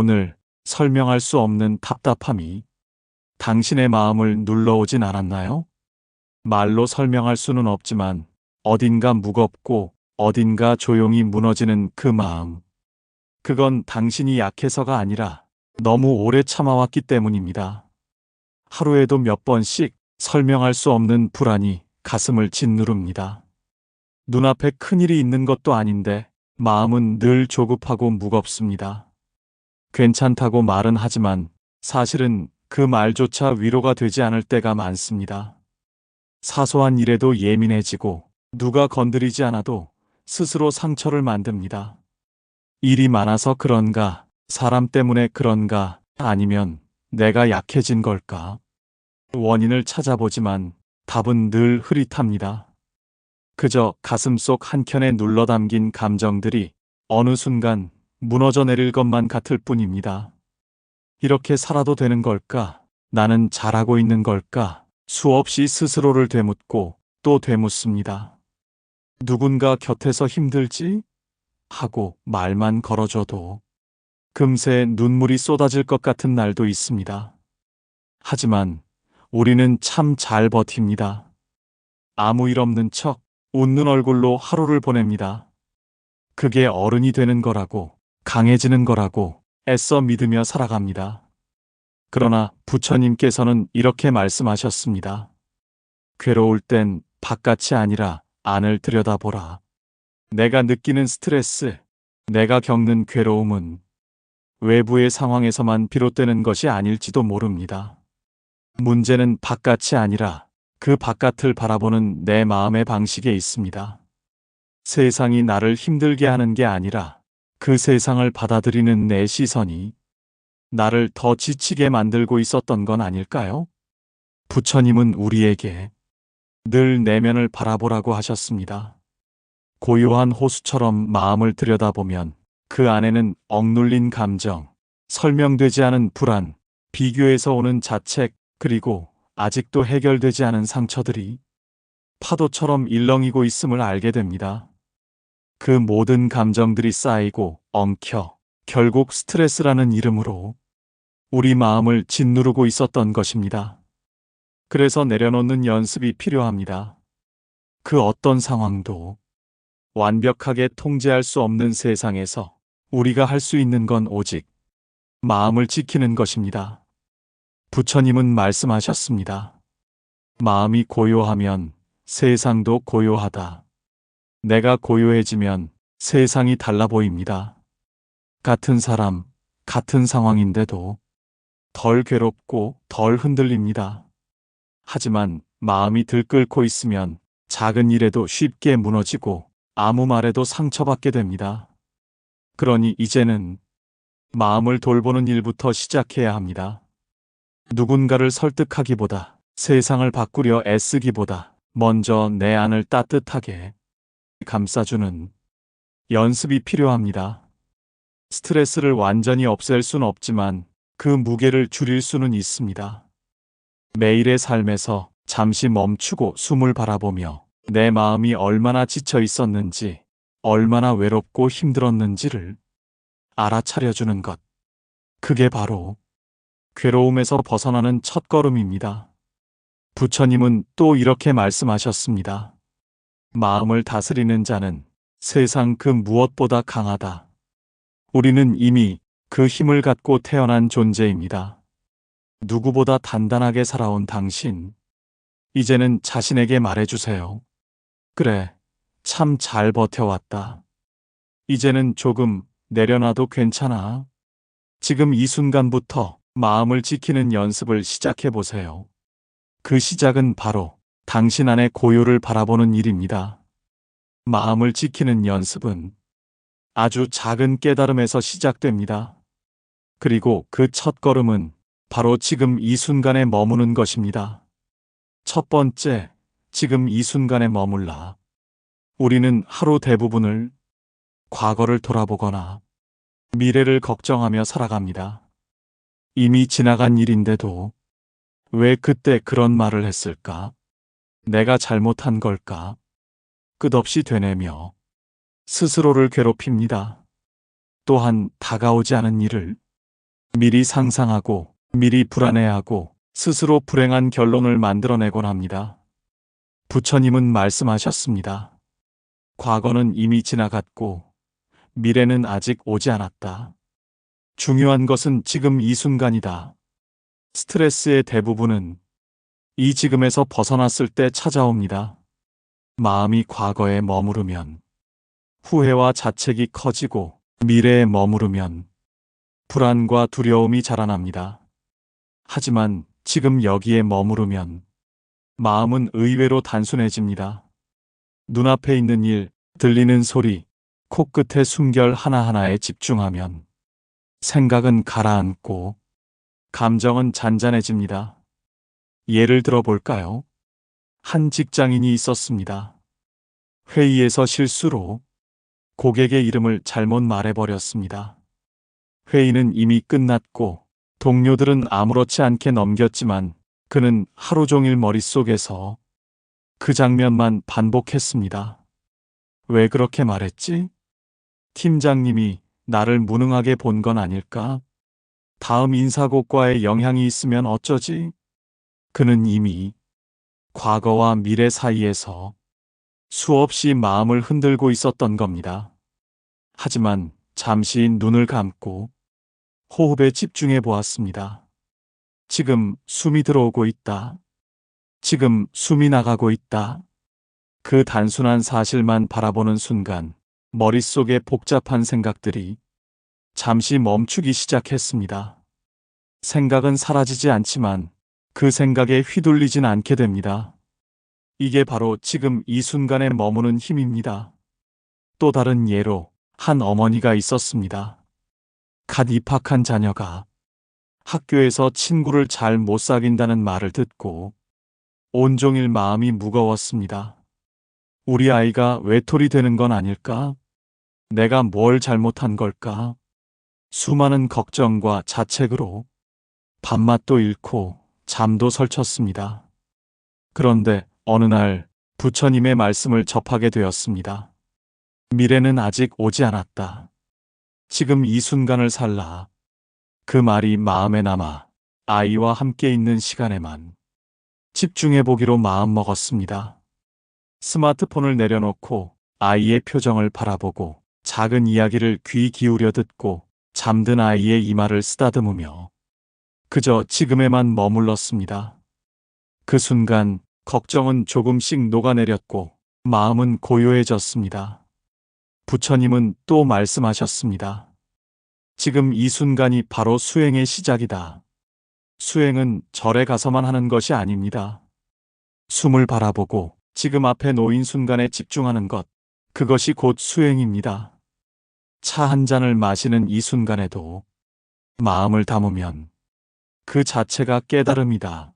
오늘 설명할 수 없는 답답함이 당신의 마음을 눌러오진 않았나요? 말로 설명할 수는 없지만 어딘가 무겁고 어딘가 조용히 무너지는 그 마음. 그건 당신이 약해서가 아니라 너무 오래 참아왔기 때문입니다. 하루에도 몇 번씩 설명할 수 없는 불안이 가슴을 짓누릅니다. 눈앞에 큰일이 있는 것도 아닌데 마음은 늘 조급하고 무겁습니다. 괜찮다고 말은 하지만 사실은 그 말조차 위로가 되지 않을 때가 많습니다. 사소한 일에도 예민해지고 누가 건드리지 않아도 스스로 상처를 만듭니다. 일이 많아서 그런가, 사람 때문에 그런가, 아니면 내가 약해진 걸까? 원인을 찾아보지만 답은 늘 흐릿합니다. 그저 가슴 속 한켠에 눌러 담긴 감정들이 어느 순간 무너져 내릴 것만 같을 뿐입니다. 이렇게 살아도 되는 걸까? 나는 잘하고 있는 걸까? 수없이 스스로를 되묻고 또 되묻습니다. 누군가 곁에서 힘들지? 하고 말만 걸어줘도 금세 눈물이 쏟아질 것 같은 날도 있습니다. 하지만 우리는 참 잘 버팁니다. 아무 일 없는 척 웃는 얼굴로 하루를 보냅니다. 그게 어른이 되는 거라고, 강해지는 거라고 애써 믿으며 살아갑니다. 그러나 부처님께서는 이렇게 말씀하셨습니다. 괴로울 땐 바깥이 아니라 안을 들여다보라. 내가 느끼는 스트레스, 내가 겪는 괴로움은 외부의 상황에서만 비롯되는 것이 아닐지도 모릅니다. 문제는 바깥이 아니라 그 바깥을 바라보는 내 마음의 방식에 있습니다. 세상이 나를 힘들게 하는 게 아니라 그 세상을 받아들이는 내 시선이 나를 더 지치게 만들고 있었던 건 아닐까요? 부처님은 우리에게 늘 내면을 바라보라고 하셨습니다. 고요한 호수처럼 마음을 들여다보면 그 안에는 억눌린 감정, 설명되지 않은 불안, 비교에서 오는 자책, 그리고 아직도 해결되지 않은 상처들이 파도처럼 일렁이고 있음을 알게 됩니다. 그 모든 감정들이 쌓이고 엉켜 결국 스트레스라는 이름으로 우리 마음을 짓누르고 있었던 것입니다. 그래서 내려놓는 연습이 필요합니다. 그 어떤 상황도 완벽하게 통제할 수 없는 세상에서 우리가 할 수 있는 건 오직 마음을 지키는 것입니다. 부처님은 말씀하셨습니다. 마음이 고요하면 세상도 고요하다. 내가 고요해지면 세상이 달라 보입니다. 같은 사람, 같은 상황인데도 덜 괴롭고 덜 흔들립니다. 하지만 마음이 들끓고 있으면 작은 일에도 쉽게 무너지고 아무 말에도 상처받게 됩니다. 그러니 이제는 마음을 돌보는 일부터 시작해야 합니다. 누군가를 설득하기보다 세상을 바꾸려 애쓰기보다 먼저 내 안을 따뜻하게 감싸주는 연습이 필요합니다. 스트레스를 완전히 없앨 수는 없지만 그 무게를 줄일 수는 있습니다. 매일의 삶에서 잠시 멈추고 숨을 바라보며 내 마음이 얼마나 지쳐 있었는지, 얼마나 외롭고 힘들었는지를 알아차려주는 것. 그게 바로 괴로움에서 벗어나는 첫 걸음입니다. 부처님은 또 이렇게 말씀하셨습니다. 마음을 다스리는 자는 세상 그 무엇보다 강하다. 우리는 이미 그 힘을 갖고 태어난 존재입니다. 누구보다 단단하게 살아온 당신. 이제는 자신에게 말해주세요. 그래, 참 잘 버텨왔다. 이제는 조금 내려놔도 괜찮아. 지금 이 순간부터 마음을 지키는 연습을 시작해 보세요. 그 시작은 바로 당신 안의 고요를 바라보는 일입니다. 마음을 지키는 연습은 아주 작은 깨달음에서 시작됩니다. 그리고 그 첫 걸음은 바로 지금 이 순간에 머무는 것입니다. 첫 번째, 지금 이 순간에 머물라. 우리는 하루 대부분을 과거를 돌아보거나 미래를 걱정하며 살아갑니다. 이미 지나간 일인데도 왜 그때 그런 말을 했을까? 내가 잘못한 걸까? 끝없이 되뇌며 스스로를 괴롭힙니다. 또한 다가오지 않은 일을 미리 상상하고 미리 불안해하고 스스로 불행한 결론을 만들어내곤 합니다. 부처님은 말씀하셨습니다. 과거는 이미 지나갔고 미래는 아직 오지 않았다. 중요한 것은 지금 이 순간이다. 스트레스의 대부분은 이 지금에서 벗어났을 때 찾아옵니다. 마음이 과거에 머무르면 후회와 자책이 커지고 미래에 머무르면 불안과 두려움이 자라납니다. 하지만 지금 여기에 머무르면 마음은 의외로 단순해집니다. 눈앞에 있는 일, 들리는 소리, 코끝의 숨결 하나하나에 집중하면 생각은 가라앉고 감정은 잔잔해집니다. 예를 들어 볼까요? 한 직장인이 있었습니다. 회의에서 실수로 고객의 이름을 잘못 말해버렸습니다. 회의는 이미 끝났고 동료들은 아무렇지 않게 넘겼지만 그는 하루 종일 머릿속에서 그 장면만 반복했습니다. 왜 그렇게 말했지? 팀장님이 나를 무능하게 본 건 아닐까? 다음 인사고과에 영향이 있으면 어쩌지? 그는 이미 과거와 미래 사이에서 수없이 마음을 흔들고 있었던 겁니다. 하지만 잠시 눈을 감고 호흡에 집중해 보았습니다. 지금 숨이 들어오고 있다. 지금 숨이 나가고 있다. 그 단순한 사실만 바라보는 순간 머릿속에 복잡한 생각들이 잠시 멈추기 시작했습니다. 생각은 사라지지 않지만 그 생각에 휘둘리진 않게 됩니다. 이게 바로 지금 이 순간에 머무는 힘입니다. 또 다른 예로 한 어머니가 있었습니다. 갓 입학한 자녀가 학교에서 친구를 잘 못 사귄다는 말을 듣고 온종일 마음이 무거웠습니다. 우리 아이가 외톨이 되는 건 아닐까? 내가 뭘 잘못한 걸까? 수많은 걱정과 자책으로 밥맛도 잃고 잠도 설쳤습니다. 그런데 어느 날 부처님의 말씀을 접하게 되었습니다. 미래는 아직 오지 않았다. 지금 이 순간을 살라. 그 말이 마음에 남아 아이와 함께 있는 시간에만 집중해 보기로 마음먹었습니다. 스마트폰을 내려놓고 아이의 표정을 바라보고 작은 이야기를 귀 기울여 듣고 잠든 아이의 이마를 쓰다듬으며 그저 지금에만 머물렀습니다. 그 순간 걱정은 조금씩 녹아내렸고 마음은 고요해졌습니다. 부처님은 또 말씀하셨습니다. 지금 이 순간이 바로 수행의 시작이다. 수행은 절에 가서만 하는 것이 아닙니다. 숨을 바라보고 지금 앞에 놓인 순간에 집중하는 것, 그것이 곧 수행입니다. 차 한 잔을 마시는 이 순간에도 마음을 담으면 그 자체가 깨달음이다.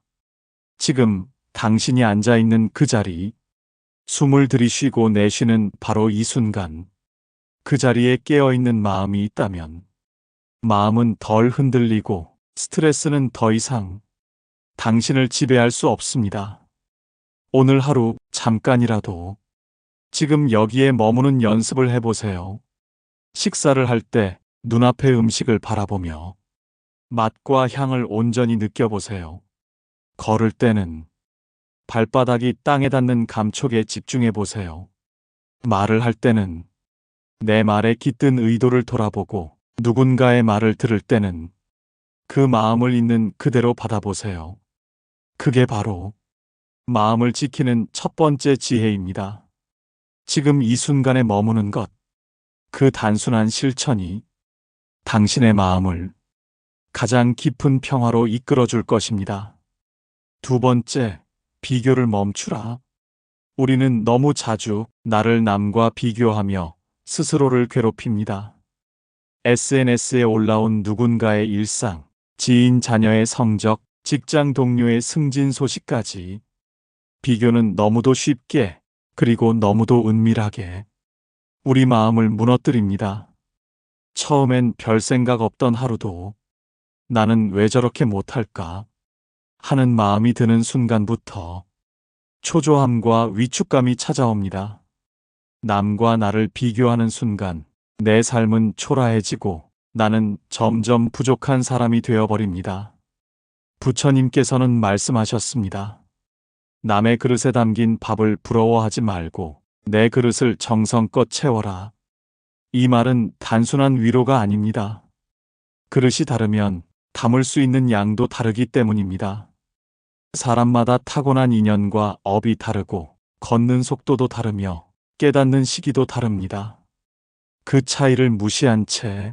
지금 당신이 앉아 있는 그 자리, 숨을 들이쉬고 내쉬는 바로 이 순간, 그 자리에 깨어 있는 마음이 있다면, 마음은 덜 흔들리고 스트레스는 더 이상 당신을 지배할 수 없습니다. 오늘 하루 잠깐이라도 지금 여기에 머무는 연습을 해보세요. 식사를 할 때 눈앞의 음식을 바라보며 맛과 향을 온전히 느껴보세요. 걸을 때는 발바닥이 땅에 닿는 감촉에 집중해 보세요. 말을 할 때는 내 말에 깃든 의도를 돌아보고 누군가의 말을 들을 때는 그 마음을 있는 그대로 받아보세요. 그게 바로 마음을 지키는 첫 번째 지혜입니다. 지금 이 순간에 머무는 것, 그 단순한 실천이 당신의 마음을 가장 깊은 평화로 이끌어 줄 것입니다. 두 번째, 비교를 멈추라. 우리는 너무 자주 나를 남과 비교하며 스스로를 괴롭힙니다. SNS에 올라온 누군가의 일상, 지인 자녀의 성적, 직장 동료의 승진 소식까지 비교는 너무도 쉽게 그리고 너무도 은밀하게 우리 마음을 무너뜨립니다. 처음엔 별 생각 없던 하루도 나는 왜 저렇게 못할까 하는 마음이 드는 순간부터 초조함과 위축감이 찾아옵니다. 남과 나를 비교하는 순간 내 삶은 초라해지고 나는 점점 부족한 사람이 되어버립니다. 부처님께서는 말씀하셨습니다. 남의 그릇에 담긴 밥을 부러워하지 말고 내 그릇을 정성껏 채워라. 이 말은 단순한 위로가 아닙니다. 그릇이 다르면 담을 수 있는 양도 다르기 때문입니다. 사람마다 타고난 인연과 업이 다르고 걷는 속도도 다르며 깨닫는 시기도 다릅니다. 그 차이를 무시한 채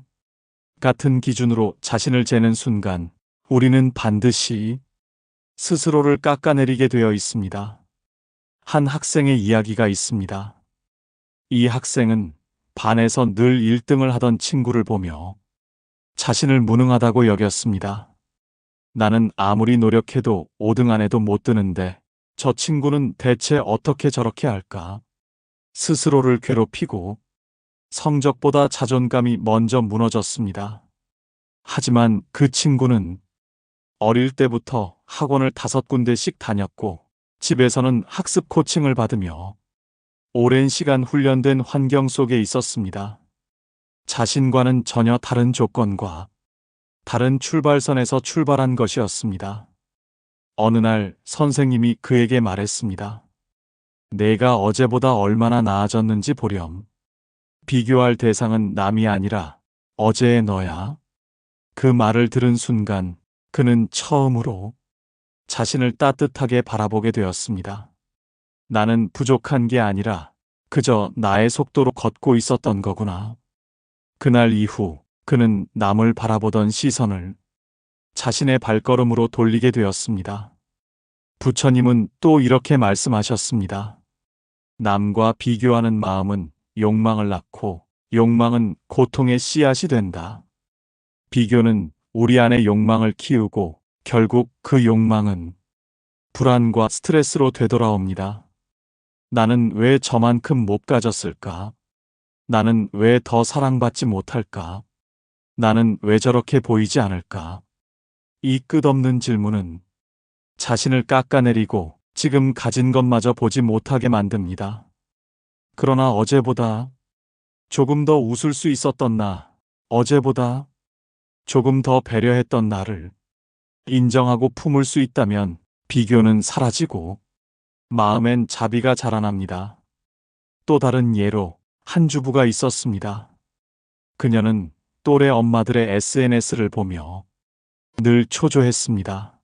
같은 기준으로 자신을 재는 순간 우리는 반드시 스스로를 깎아내리게 되어 있습니다. 한 학생의 이야기가 있습니다. 이 학생은 반에서 늘 1등을 하던 친구를 보며 자신을 무능하다고 여겼습니다. 나는 아무리 노력해도 5등 안에도 못 드는데 저 친구는 대체 어떻게 저렇게 할까? 스스로를 괴롭히고 성적보다 자존감이 먼저 무너졌습니다. 하지만 그 친구는 어릴 때부터 학원을 다섯 군데씩 다녔고 집에서는 학습 코칭을 받으며 오랜 시간 훈련된 환경 속에 있었습니다. 자신과는 전혀 다른 조건과 다른 출발선에서 출발한 것이었습니다. 어느 날 선생님이 그에게 말했습니다. 내가 어제보다 얼마나 나아졌는지 보렴. 비교할 대상은 남이 아니라 어제의 너야. 그 말을 들은 순간 그는 처음으로 자신을 따뜻하게 바라보게 되었습니다. 나는 부족한 게 아니라 그저 나의 속도로 걷고 있었던 거구나. 그날 이후 그는 남을 바라보던 시선을 자신의 발걸음으로 돌리게 되었습니다. 부처님은 또 이렇게 말씀하셨습니다. 남과 비교하는 마음은 욕망을 낳고 욕망은 고통의 씨앗이 된다. 비교는 우리 안의 욕망을 키우고 결국 그 욕망은 불안과 스트레스로 되돌아옵니다. 나는 왜 저만큼 못 가졌을까? 나는 왜 더 사랑받지 못할까? 나는 왜 저렇게 보이지 않을까? 이 끝없는 질문은 자신을 깎아내리고 지금 가진 것마저 보지 못하게 만듭니다. 그러나 어제보다 조금 더 웃을 수 있었던 나, 어제보다 조금 더 배려했던 나를 인정하고 품을 수 있다면 비교는 사라지고 마음엔 자비가 자라납니다. 또 다른 예로 한 주부가 있었습니다. 그녀는 또래 엄마들의 SNS를 보며 늘 초조했습니다.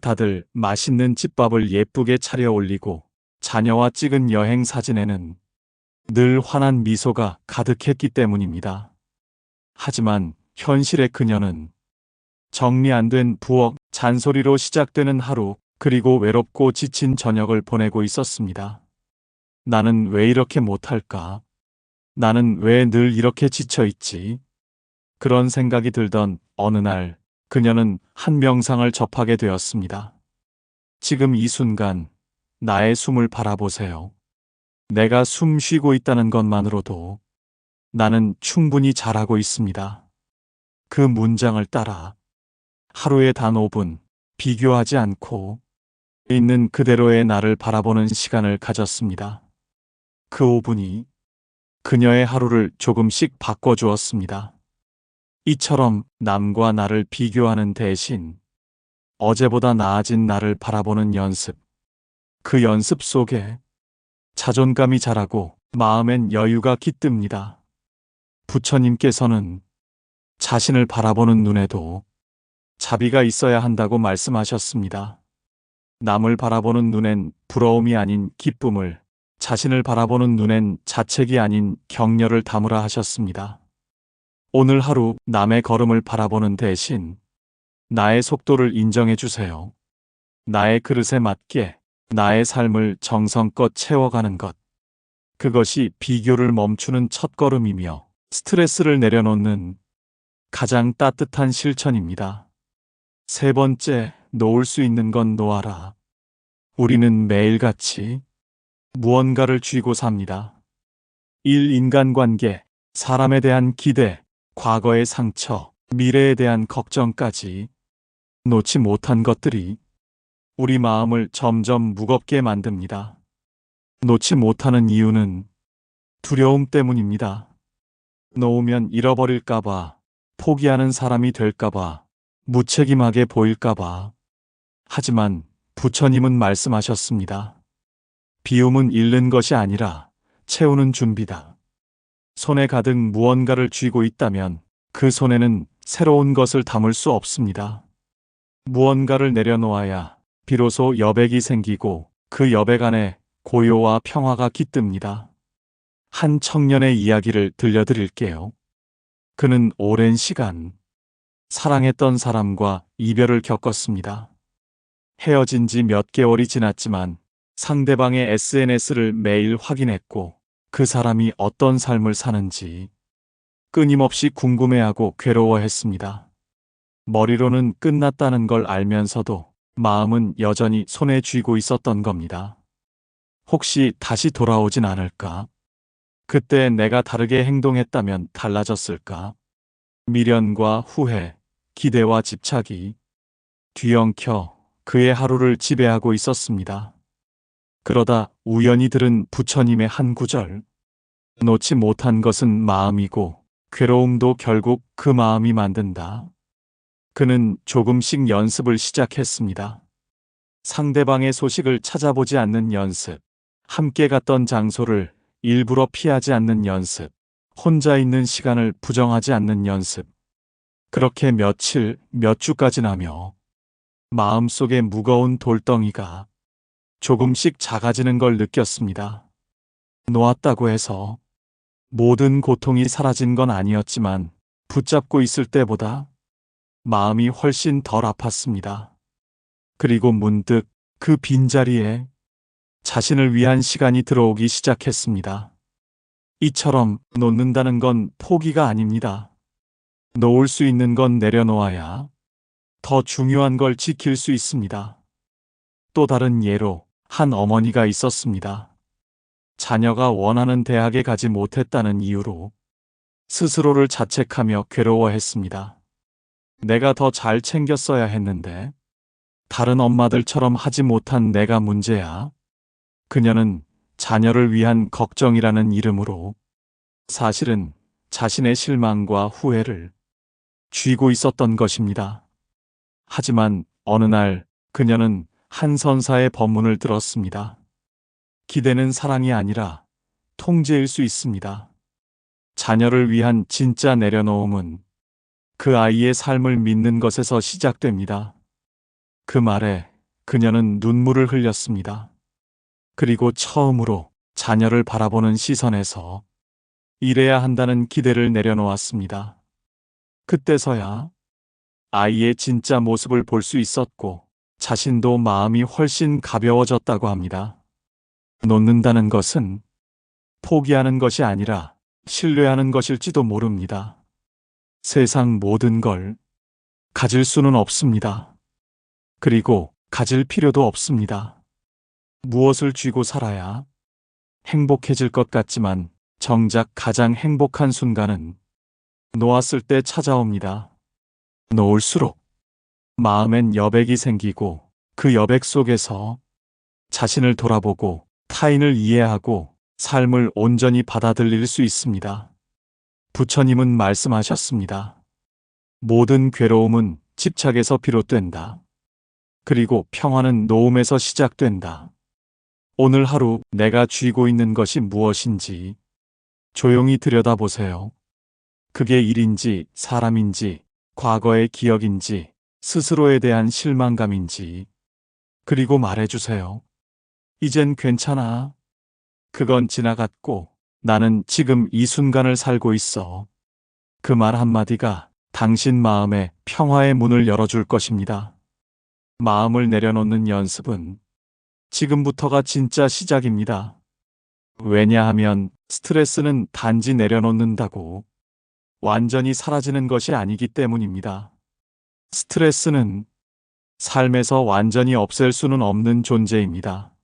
다들 맛있는 집밥을 예쁘게 차려 올리고 자녀와 찍은 여행 사진에는 늘 환한 미소가 가득했기 때문입니다. 하지만 현실의 그녀는 정리 안 된 부엌 잔소리로 시작되는 하루 그리고 외롭고 지친 저녁을 보내고 있었습니다. 나는 왜 이렇게 못할까? 나는 왜 늘 이렇게 지쳐 있지? 그런 생각이 들던 어느 날 그녀는 한 명상을 접하게 되었습니다. 지금 이 순간 나의 숨을 바라보세요. 내가 숨 쉬고 있다는 것만으로도 나는 충분히 잘하고 있습니다. 그 문장을 따라 하루에 단 5분 비교하지 않고 있는 그대로의 나를 바라보는 시간을 가졌습니다. 그 5분이 그녀의 하루를 조금씩 바꿔주었습니다. 이처럼 남과 나를 비교하는 대신 어제보다 나아진 나를 바라보는 연습. 그 연습 속에 자존감이 자라고 마음엔 여유가 깃듭니다. 부처님께서는 자신을 바라보는 눈에도 자비가 있어야 한다고 말씀하셨습니다. 남을 바라보는 눈엔 부러움이 아닌 기쁨을, 자신을 바라보는 눈엔 자책이 아닌 격려를 담으라 하셨습니다. 오늘 하루 남의 걸음을 바라보는 대신 나의 속도를 인정해 주세요. 나의 그릇에 맞게 나의 삶을 정성껏 채워가는 것. 그것이 비교를 멈추는 첫걸음이며 스트레스를 내려놓는 가장 따뜻한 실천입니다. 세 번째, 놓을 수 있는 건 놓아라. 우리는 매일같이 무언가를 쥐고 삽니다. 일 인간관계, 사람에 대한 기대, 과거의 상처, 미래에 대한 걱정까지 놓지 못한 것들이 우리 마음을 점점 무겁게 만듭니다. 놓지 못하는 이유는 두려움 때문입니다. 놓으면 잃어버릴까봐, 포기하는 사람이 될까봐, 무책임하게 보일까봐. 하지만 부처님은 말씀하셨습니다. 비움은 잃는 것이 아니라 채우는 준비다. 손에 가득 무언가를 쥐고 있다면 그 손에는 새로운 것을 담을 수 없습니다. 무언가를 내려놓아야 비로소 여백이 생기고 그 여백 안에 고요와 평화가 깃듭니다. 한 청년의 이야기를 들려드릴게요. 그는 오랜 시간 사랑했던 사람과 이별을 겪었습니다. 헤어진 지 몇 개월이 지났지만 상대방의 SNS를 매일 확인했고 그 사람이 어떤 삶을 사는지 끊임없이 궁금해하고 괴로워했습니다. 머리로는 끝났다는 걸 알면서도 마음은 여전히 손에 쥐고 있었던 겁니다. 혹시 다시 돌아오진 않을까? 그때 내가 다르게 행동했다면 달라졌을까? 미련과 후회, 기대와 집착이 뒤엉켜 그의 하루를 지배하고 있었습니다. 그러다 우연히 들은 부처님의 한 구절. 놓지 못한 것은 마음이고 괴로움도 결국 그 마음이 만든다. 그는 조금씩 연습을 시작했습니다. 상대방의 소식을 찾아보지 않는 연습, 함께 갔던 장소를 일부러 피하지 않는 연습, 혼자 있는 시간을 부정하지 않는 연습. 그렇게 며칠, 몇 주까지 나며 마음속에 무거운 돌덩이가 조금씩 작아지는 걸 느꼈습니다. 놓았다고 해서 모든 고통이 사라진 건 아니었지만 붙잡고 있을 때보다 마음이 훨씬 덜 아팠습니다. 그리고 문득 그 빈자리에 자신을 위한 시간이 들어오기 시작했습니다. 이처럼 놓는다는 건 포기가 아닙니다. 놓을 수 있는 건 내려놓아야 더 중요한 걸 지킬 수 있습니다. 또 다른 예로 한 어머니가 있었습니다. 자녀가 원하는 대학에 가지 못했다는 이유로 스스로를 자책하며 괴로워했습니다. 내가 더 잘 챙겼어야 했는데 다른 엄마들처럼 하지 못한 내가 문제야. 그녀는 자녀를 위한 걱정이라는 이름으로 사실은 자신의 실망과 후회를 쥐고 있었던 것입니다. 하지만 어느 날 그녀는 한 선사의 법문을 들었습니다. 기대는 사랑이 아니라 통제일 수 있습니다. 자녀를 위한 진짜 내려놓음은 그 아이의 삶을 믿는 것에서 시작됩니다. 그 말에 그녀는 눈물을 흘렸습니다. 그리고 처음으로 자녀를 바라보는 시선에서 이래야 한다는 기대를 내려놓았습니다. 그때서야 아이의 진짜 모습을 볼 수 있었고 자신도 마음이 훨씬 가벼워졌다고 합니다. 놓는다는 것은 포기하는 것이 아니라 신뢰하는 것일지도 모릅니다. 세상 모든 걸 가질 수는 없습니다. 그리고 가질 필요도 없습니다. 무엇을 쥐고 살아야 행복해질 것 같지만 정작 가장 행복한 순간은 놓았을 때 찾아옵니다. 놓을수록 마음엔 여백이 생기고 그 여백 속에서 자신을 돌아보고 타인을 이해하고 삶을 온전히 받아들일 수 있습니다. 부처님은 말씀하셨습니다. 모든 괴로움은 집착에서 비롯된다. 그리고 평화는 노움에서 시작된다. 오늘 하루 내가 쥐고 있는 것이 무엇인지 조용히 들여다보세요. 그게 일인지 사람인지 과거의 기억인지 스스로에 대한 실망감인지 그리고 말해주세요. 이젠 괜찮아. 그건 지나갔고 나는 지금 이 순간을 살고 있어. 그 말 한마디가 당신 마음에 평화의 문을 열어줄 것입니다. 마음을 내려놓는 연습은 지금부터가 진짜 시작입니다. 왜냐하면 스트레스는 단지 내려놓는다고 완전히 사라지는 것이 아니기 때문입니다. 스트레스는 삶에서 완전히 없앨 수는 없는 존재입니다.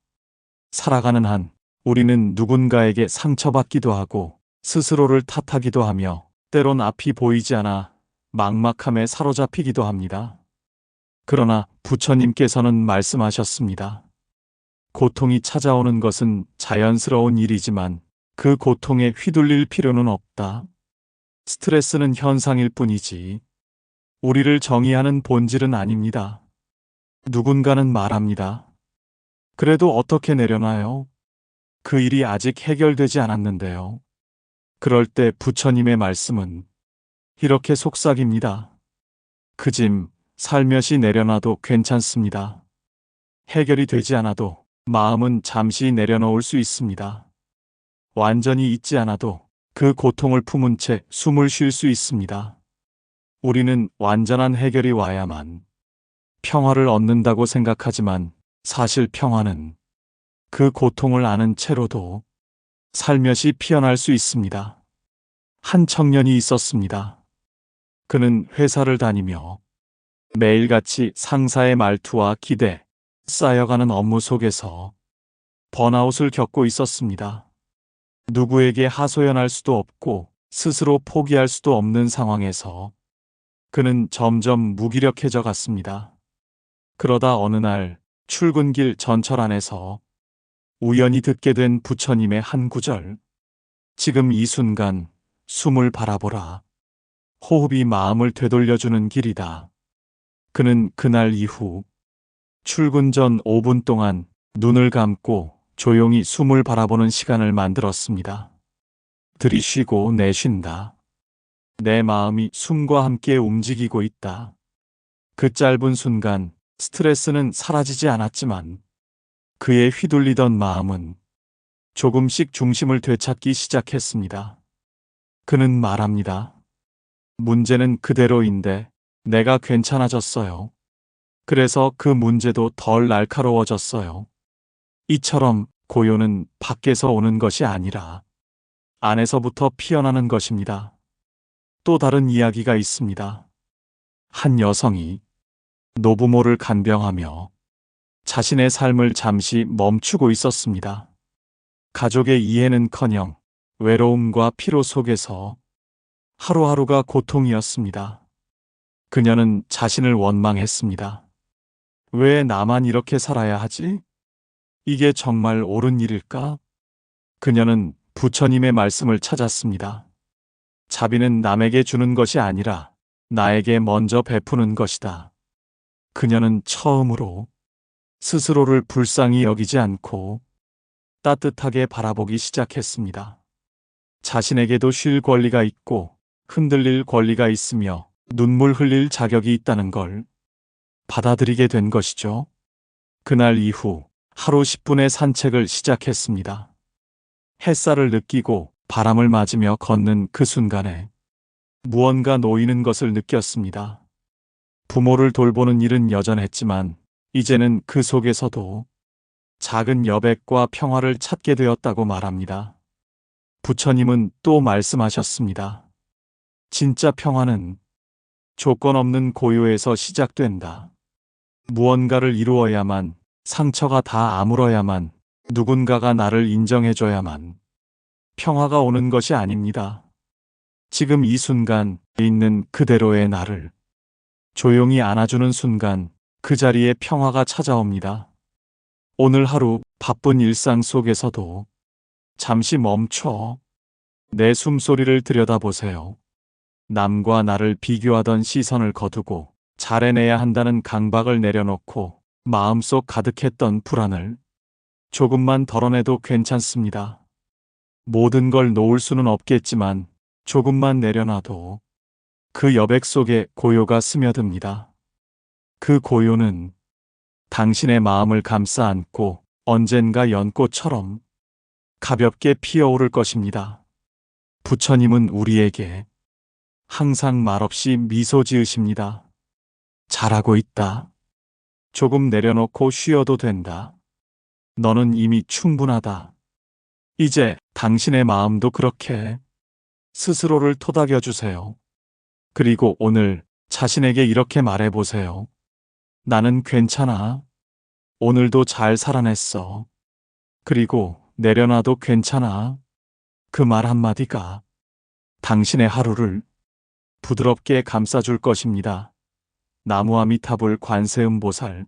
살아가는 한 우리는 누군가에게 상처받기도 하고 스스로를 탓하기도 하며 때론 앞이 보이지 않아 막막함에 사로잡히기도 합니다. 그러나 부처님께서는 말씀하셨습니다. 고통이 찾아오는 것은 자연스러운 일이지만 그 고통에 휘둘릴 필요는 없다. 스트레스는 현상일 뿐이지 우리를 정의하는 본질은 아닙니다. 누군가는 말합니다. 그래도 어떻게 내려놔요? 그 일이 아직 해결되지 않았는데요. 그럴 때 부처님의 말씀은 이렇게 속삭입니다. 그 짐 살며시 내려놔도 괜찮습니다. 해결이 되지 않아도 마음은 잠시 내려놓을 수 있습니다. 완전히 잊지 않아도 그 고통을 품은 채 숨을 쉴 수 있습니다. 우리는 완전한 해결이 와야만 평화를 얻는다고 생각하지만 사실 평화는 그 고통을 아는 채로도 살며시 피어날 수 있습니다. 한 청년이 있었습니다. 그는 회사를 다니며 매일같이 상사의 말투와 기대, 쌓여가는 업무 속에서 번아웃을 겪고 있었습니다. 누구에게 하소연할 수도 없고 스스로 포기할 수도 없는 상황에서 그는 점점 무기력해져 갔습니다. 그러다 어느 날 출근길 전철 안에서 우연히 듣게 된 부처님의 한 구절. 지금 이 순간 숨을 바라보라. 호흡이 마음을 되돌려주는 길이다. 그는 그날 이후 출근 전 5분 동안 눈을 감고 조용히 숨을 바라보는 시간을 만들었습니다. 들이쉬고 내쉰다. 내 마음이 숨과 함께 움직이고 있다. 그 짧은 순간 스트레스는 사라지지 않았지만 그의 휘둘리던 마음은 조금씩 중심을 되찾기 시작했습니다. 그는 말합니다. 문제는 그대로인데 내가 괜찮아졌어요. 그래서 그 문제도 덜 날카로워졌어요. 이처럼 고요는 밖에서 오는 것이 아니라 안에서부터 피어나는 것입니다. 또 다른 이야기가 있습니다. 한 여성이 노부모를 간병하며 자신의 삶을 잠시 멈추고 있었습니다. 가족의 이해는 커녕 외로움과 피로 속에서 하루하루가 고통이었습니다. 그녀는 자신을 원망했습니다. 왜 나만 이렇게 살아야 하지? 이게 정말 옳은 일일까? 그녀는 부처님의 말씀을 찾았습니다. 자비는 남에게 주는 것이 아니라 나에게 먼저 베푸는 것이다. 그녀는 처음으로 스스로를 불쌍히 여기지 않고 따뜻하게 바라보기 시작했습니다. 자신에게도 쉴 권리가 있고 흔들릴 권리가 있으며 눈물 흘릴 자격이 있다는 걸 받아들이게 된 것이죠. 그날 이후 하루 10분의 산책을 시작했습니다. 햇살을 느끼고 바람을 맞으며 걷는 그 순간에 무언가 놓이는 것을 느꼈습니다. 부모를 돌보는 일은 여전했지만 이제는 그 속에서도 작은 여백과 평화를 찾게 되었다고 말합니다. 부처님은 또 말씀하셨습니다. 진짜 평화는 조건 없는 고요에서 시작된다. 무언가를 이루어야만, 상처가 다 아물어야만, 누군가가 나를 인정해줘야만 평화가 오는 것이 아닙니다. 지금 이 순간 있는 그대로의 나를 조용히 안아주는 순간 그 자리에 평화가 찾아옵니다. 오늘 하루 바쁜 일상 속에서도 잠시 멈춰 내 숨소리를 들여다보세요. 남과 나를 비교하던 시선을 거두고 잘해내야 한다는 강박을 내려놓고 마음속 가득했던 불안을 조금만 덜어내도 괜찮습니다. 모든 걸 놓을 수는 없겠지만 조금만 내려놔도 그 여백 속에 고요가 스며듭니다. 그 고요는 당신의 마음을 감싸 안고 언젠가 연꽃처럼 가볍게 피어오를 것입니다. 부처님은 우리에게 항상 말없이 미소 지으십니다. 잘하고 있다. 조금 내려놓고 쉬어도 된다. 너는 이미 충분하다. 이제 당신의 마음도 그렇게 스스로를 토닥여 주세요. 그리고 오늘 자신에게 이렇게 말해 보세요. 나는 괜찮아. 오늘도 잘 살아냈어. 그리고 내려놔도 괜찮아. 그 말 한마디가 당신의 하루를 부드럽게 감싸줄 것입니다. 나무아미타불 관세음보살